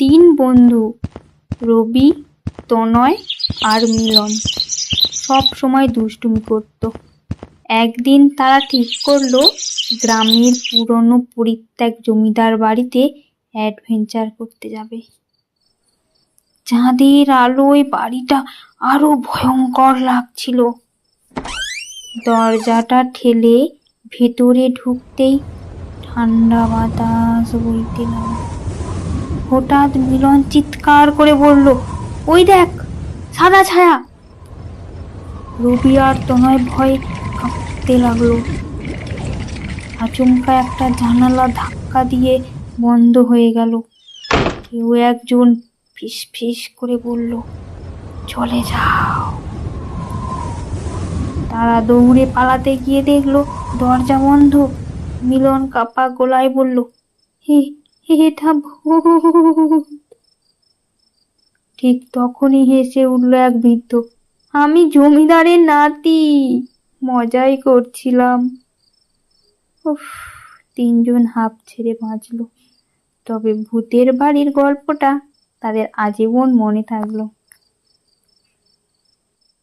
তিন বন্ধু, রবি, তনয় আর মিলন। সব সময় দুষ্টুমি করত। একদিন তারা ঠিক করল, গ্রামের পুরনো পরিত্যাগ জমিদার বাড়িতে অ্যাডভেঞ্চার করতে যাবে। চাঁদের আলোয় বাড়িটা আরও ভয়ঙ্কর লাগছিল। দরজাটা ঠেলে ভেতরে ঢুকতেই ঠান্ডা বাতাস বইতে লাগল। হঠাৎ মিলন চিৎকার করে বলল, ওই দেখ, সাদা ছায়া। রবি আর তনয় ভয়ে কাঁপতে লাগল। আচমকা একটা জানালা ধাক্কা দিয়ে বন্ধ হয়ে গেল। কেউ একজন ফিস ফিস করে বলল, চলে যাও। তারা দৌড়ে পালাতে গিয়ে দেখল, দরজা বন্ধ। মিলন কাপা গলায় বলল, হে এটা ভূত ঠিক তখনই হেসে উঠল এক বৃদ্ধ। আমি জমিদারের নাতি, মজাই করছিলাম। উফ, তিনজন হাঁপ ছেড়ে বাঁচলো। তবে ভূতের বাড়ির গল্পটা তাদের আজীবন মনে থাকল।